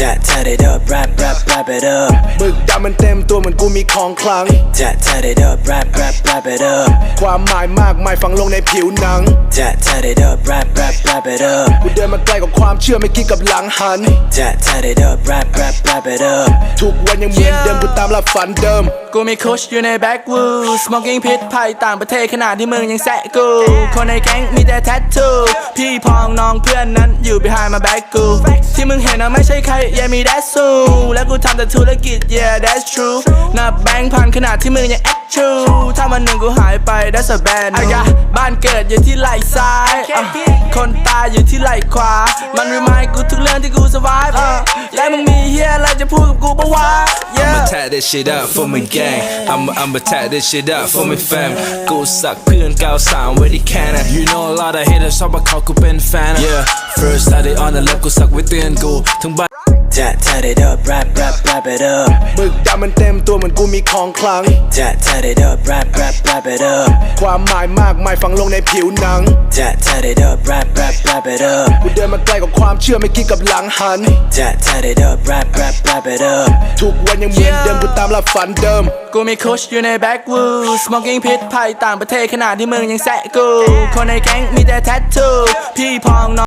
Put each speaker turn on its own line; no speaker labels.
Tat tat it up rap rap rap it up
มึกดำมันเต็มตัวเหมือนกูมีของคลัง
Tat tat it up rap rap rap it up
ความหมายมากมายฝังลงในผิวหนัง
Tat tat it up rap rap rap it up
กูเดินมาไกลกว่าความเชื่อไม่คิดกับหลังหัน
Tat tat it up rap rap rap it up
ทุกวันยังเหมือนเดิมกูตามหลับฝันเดิม
กูมีคุชอยู่ในแบ็กวู smoking พิษภัยต่างประเทศขนาดที่มึงยังแซะกู คนในแก๊งมีแต่แทททูพี่พองน้องเพื่อนนั้นอยู่ behind my back กูที่มึงเห็นนะไม่ใช่ใคร yeah มี that's so และกูทำแต่ธุรกิจ yeah that's true นับแบงค์พันขนาดที่มึงยัง act true ถ้าวันหนึ่งกูหายไป that's a bad news บ้านเกิดอยู่ที่ไหล่ซ้ายอะคนตายอยู่ที่ไหล่ขวา มัน remind กูทุกเรื่องที่กู survive อะและมึงมีเฮียอะไรจะพูดกับกูปะวะ yeah
I'ma tat this shit up for my gang I'ma I'ma tat this shit up for my fam กูสักเพื่อนเก้าสามไว้ที่แค่นะ You know a lot of haters ชอบมาเขากูเป็นแฟน Yeah first I did on the left กูสักไว้เตือนกูทั้งบ้าน
Tat tat it up rap rap rap it up
มึกดำมันเต็มตัวเหมือนกูมีของคลัง
Tat tat it up rap rap rap it up
ความหมายมากมายฝังลงในผิวหนัง
Tat tat it up rap rap rap it up
กูเดินมาไกลกว่าความเชื่อไม่คิดกับหลังหัน
Tat tat it up rap rap rap it up
ทุกวันยังเหมือนเดิมกูตามหลับฝันเดิม
กูมีคุชอยู่ในแบ็กวู smoking พิษภัยต่างประเทศขนาดที่มึงยังแซะกู คนในแก๊งมีแต่แทททูพี่พองน้อง